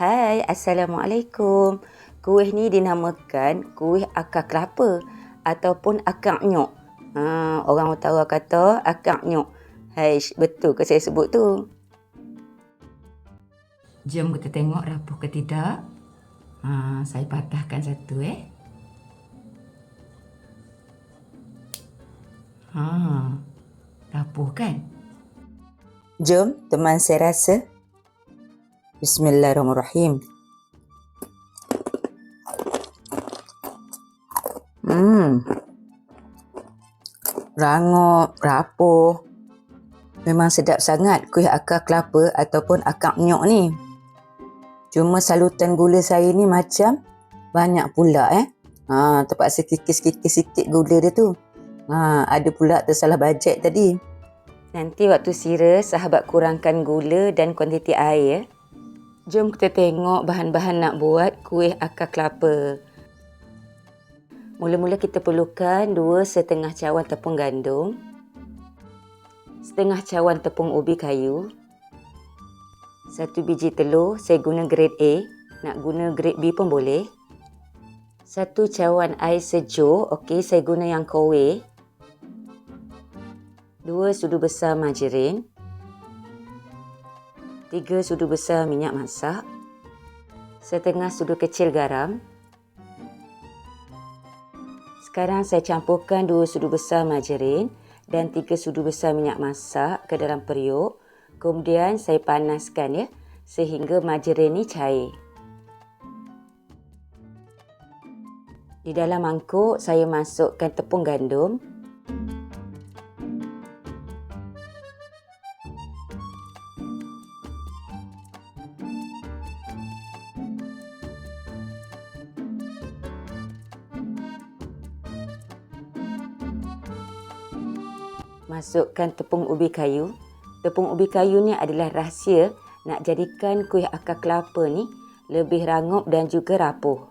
Hai, Assalamualaikum. Kuih ni dinamakan kuih akar kelapa ataupun akar nyok. Ha, orang utara kata akar nyok. Hai, betul ke saya sebut tu? Jom kita tengok rapuh ke tidak. Ha, saya patahkan satu eh. Ha, rapuh kan? Jom teman saya rasa. Bismillahirrahmanirrahim. Hmm. Rangup, rapuh. Memang sedap sangat kuih akar kelapa ataupun akar nyok ni. Cuma salutan gula saya ni macam banyak pula eh. Ha, terpaksa kikis-kikis sikit gula dia tu. Ha, ada pula tersalah bajet tadi. Nanti waktu sira, sahabat kurangkan gula dan kuantiti air. Jom kita tengok bahan-bahan nak buat kuih akar kelapa. Mula-mula kita perlukan dua setengah cawan tepung gandum, setengah cawan tepung ubi kayu, satu biji telur, saya guna grade A, nak guna grade B pun boleh. Satu cawan air sejuk, okey saya guna yang kowe. Dua sudu besar margarin. Tiga sudu besar minyak masak. Setengah sudu kecil garam. Sekarang saya campurkan dua sudu besar margarin dan tiga sudu besar minyak masak ke dalam periuk. Kemudian saya panaskan ya sehingga margarin ni cair. Di dalam mangkuk saya masukkan tepung gandum. Masukkan tepung ubi kayu. Tepung ubi kayu ni adalah rahsia nak jadikan kuih akar kelapa ni lebih rangup dan juga rapuh.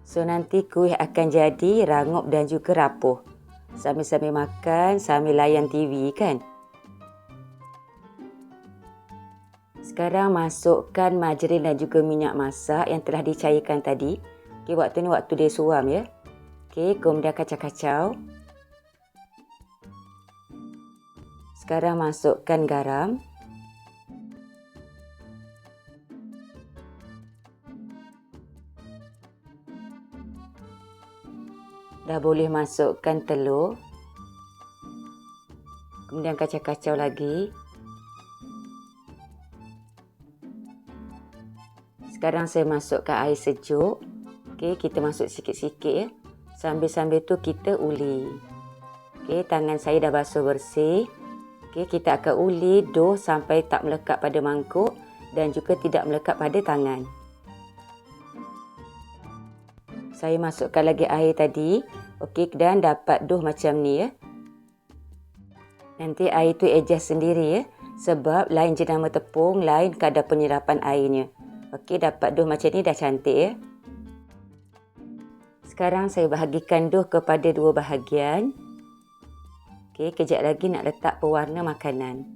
So nanti kuih akan jadi rangup dan juga rapuh. Sambil-sambil makan, sambil layan TV kan? Sekarang masukkan margarin dan juga minyak masak yang telah dicairkan tadi. Okay, waktu ni waktu dia suam ya. Okay, kemudian kacau-kacau. Sekarang masukkan garam. Dah boleh masukkan telur. Kemudian kacau-kacau lagi. Sekarang saya masukkan air sejuk. Okey, kita masuk sikit-sikit ya. Sambil-sambil tu kita uli. Okey, tangan saya dah basuh bersih. Okey, kita akan uli doh sampai tak melekat pada mangkuk dan juga tidak melekat pada tangan. Saya masukkan lagi air tadi. Okey, dan dapat doh macam ni ya. Nanti air tu adjust sendiri ya. Sebab lain jenama tepung, lain kadar penyerapan airnya. Okey, dapat doh macam ni dah cantik ya. Sekarang saya bahagikan doh kepada dua bahagian. Okey, kejap lagi nak letak pewarna makanan.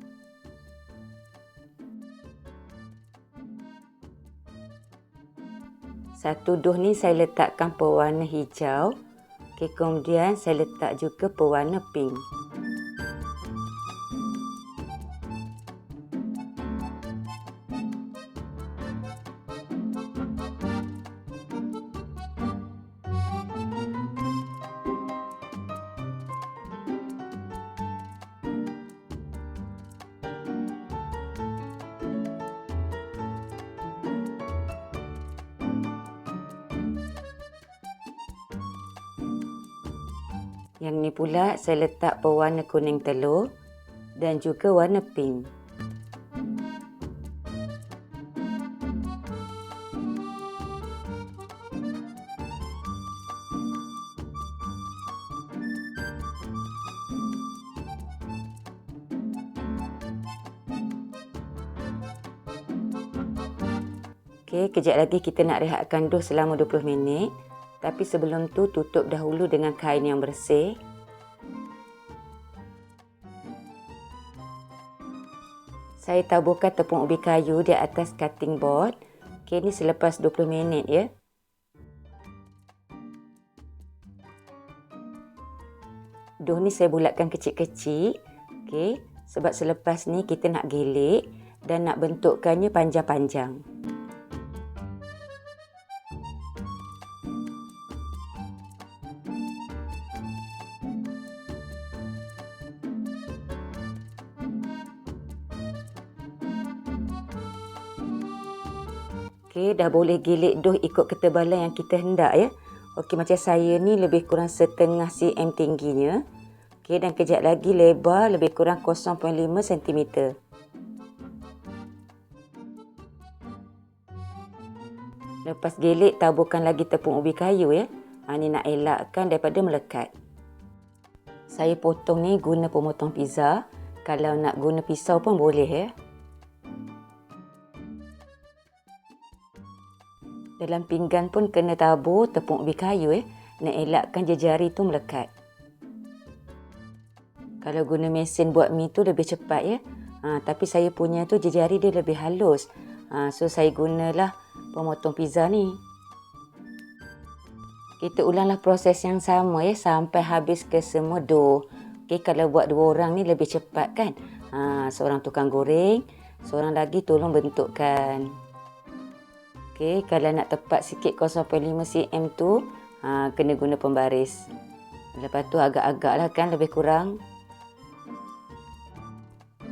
Satu doh ni saya letakkan pewarna hijau. Okey, kemudian saya letak juga pewarna pink. Yang ni pula saya letak pewarna kuning telur dan juga warna pink. Okey, kejap lagi kita nak rehatkan doh selama 20 minit. Tapi sebelum tu tutup dahulu dengan kain yang bersih. Saya taburkan tepung ubi kayu di atas cutting board. Okey, ni selepas 20 minit ya. Dough ni saya bulatkan kecil-kecil. Okey, sebab selepas ni kita nak gelik dan nak bentukkannya panjang-panjang. Okey, dah boleh gilik doh ikut ketebalan yang kita hendak ya. Okey, macam saya ni lebih kurang setengah cm tingginya. Okey, dan kejap lagi lebar lebih kurang 0.5 cm. Lepas gilik, taburkan lagi tepung ubi kayu ya. Ha, ni nak elakkan daripada melekat. Saya potong ni guna pemotong pizza. Kalau nak guna pisau pun boleh ya. Dalam pinggan pun kena tabur tepung ubi kayu eh. Nak elakkan jari tu melekat. Kalau guna mesin buat mi tu lebih cepat ya. Ha, tapi saya punya tu jari dia lebih halus. Ha, so saya gunalah pemotong pizza ni. Kita ulanglah proses yang sama ya sampai habis ke semua dough. Okay, kalau buat dua orang ni lebih cepat kan. Ha, seorang tukang goreng, seorang lagi tolong bentukkan. Okey, kalau nak tepat sikit 0.5 cm tu, ha, kena guna pembaris. Lepas tu agak-agak lah kan lebih kurang.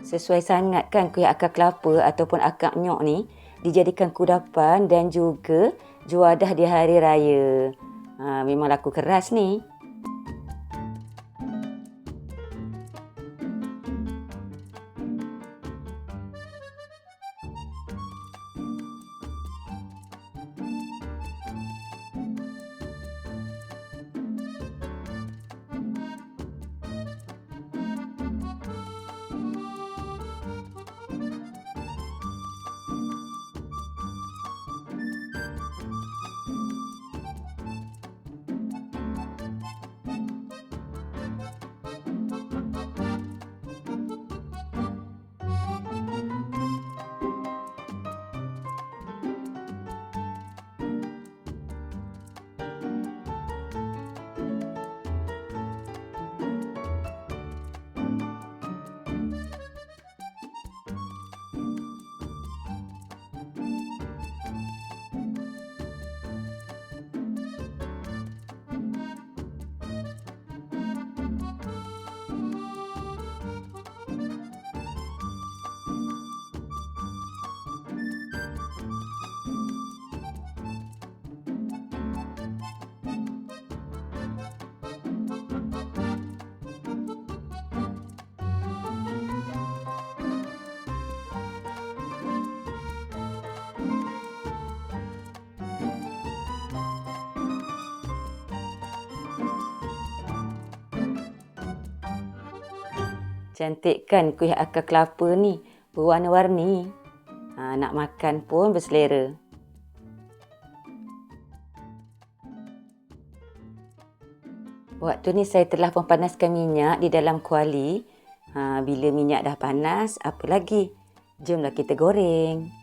Sesuai sangat kan kuih akar kelapa ataupun akar nyok ni dijadikan kudapan dan juga juadah di hari raya. Ha, memang laku keras ni. Cantik kan kuih akar kelapa ni. Berwarna-warni. Ha, nak makan pun berselera. Waktu ni saya telah mempanaskan minyak di dalam kuali. Ha, bila minyak dah panas, apa lagi? Jomlah kita goreng.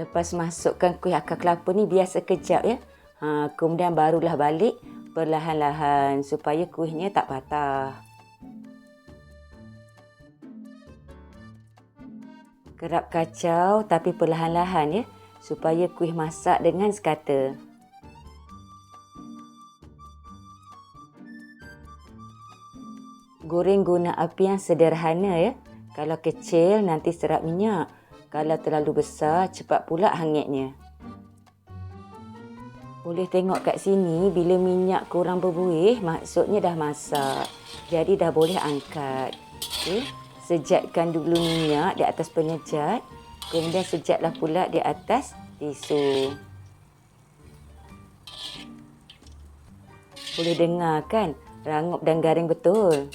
Lepas masukkan kuih akar kelapa ni biar sekejap ya. Ha, kemudian barulah balik perlahan-lahan supaya kuihnya tak patah. Kerap kacau tapi perlahan-lahan ya supaya kuih masak dengan sekata. Goreng guna api yang sederhana ya. Kalau kecil nanti serap minyak. Kalau terlalu besar, cepat pula hangitnya. Boleh tengok kat sini bila minyak kurang berbuih maksudnya dah masak. Jadi dah boleh angkat. Okey. Sejatkan dulu minyak di atas penyejat. Kemudian sejatlah pula di atas tisu. Boleh dengar kan? Rangup dan garing betul.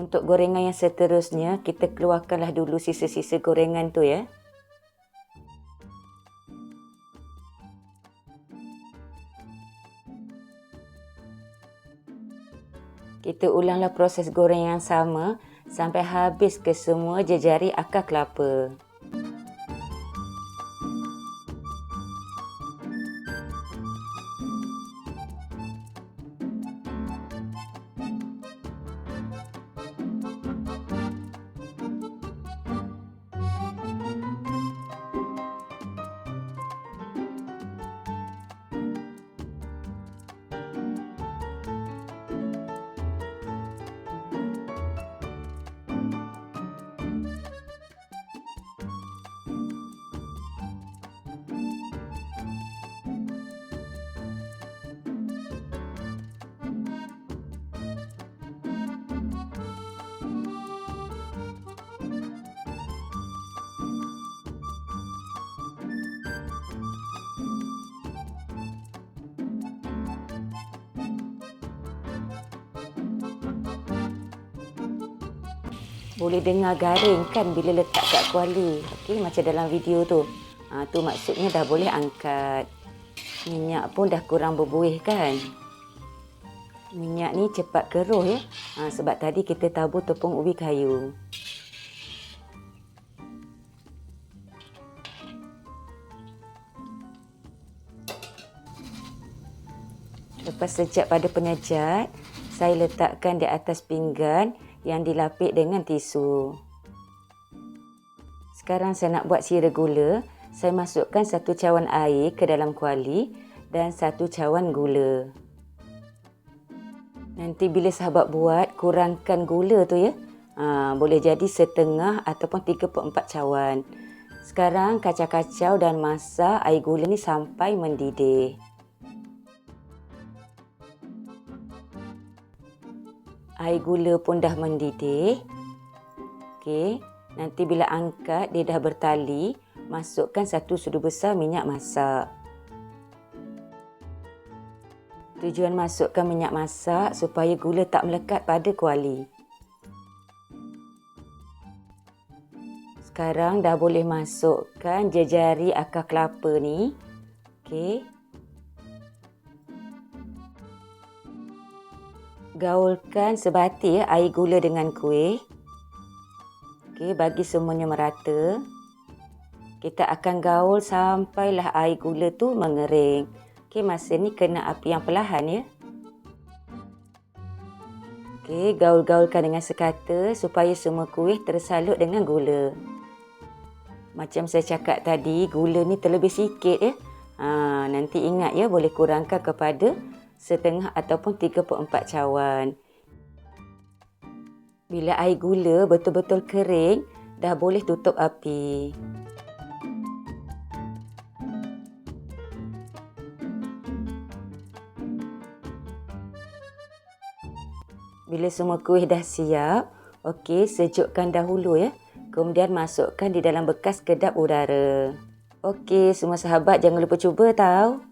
Untuk gorengan yang seterusnya, kita keluarkanlah dulu sisa-sisa gorengan tu ya. Kita ulanglah proses goreng yang sama sampai habis ke semua jejari akar kelapa. Boleh dengar garing kan bila letak kat kuali. Okey, macam dalam video tu. Ha, tu maksudnya dah boleh angkat. Minyak pun dah kurang berbuih kan. Minyak ni cepat keruh ya. Ha, sebab tadi kita tabur tepung ubi kayu. Lepas sejak pada penyejat, saya letakkan di atas pinggan yang dilapik dengan tisu. Sekarang saya nak buat sira gula. Saya masukkan satu cawan air ke dalam kuali dan satu cawan gula. Nanti bila sahabat buat, kurangkan gula tu ya. Ha, boleh jadi setengah ataupun tiga per empat cawan. Sekarang kacau-kacau dan masak air gula ni sampai mendidih. Air gula pun dah mendidih. Okey, nanti bila angkat dia dah bertali, masukkan satu sudu besar minyak masak. Tujuan masukkan minyak masak supaya gula tak melekat pada kuali. Sekarang dah boleh masukkan jejari akar kelapa ni. Okey. Gaulkan sebati ya, air gula dengan kuih. Okey, bagi semuanya merata. Kita akan gaul sampailah air gula tu mengering. Okey, masa ni kena api yang perlahan ya. Okey, gaul-gaulkan dengan sekata supaya semua kuih tersalut dengan gula. Macam saya cakap tadi, gula ni terlebih sikit ya. Ha, nanti ingat ya, boleh kurangkan kepada setengah ataupun tiga per empat cawan. Bila air gula betul-betul kering, dah boleh tutup api. Bila semua kuih dah siap, okey, sejukkan dahulu ya. Kemudian masukkan di dalam bekas kedap udara. Okey, semua sahabat jangan lupa cuba tahu.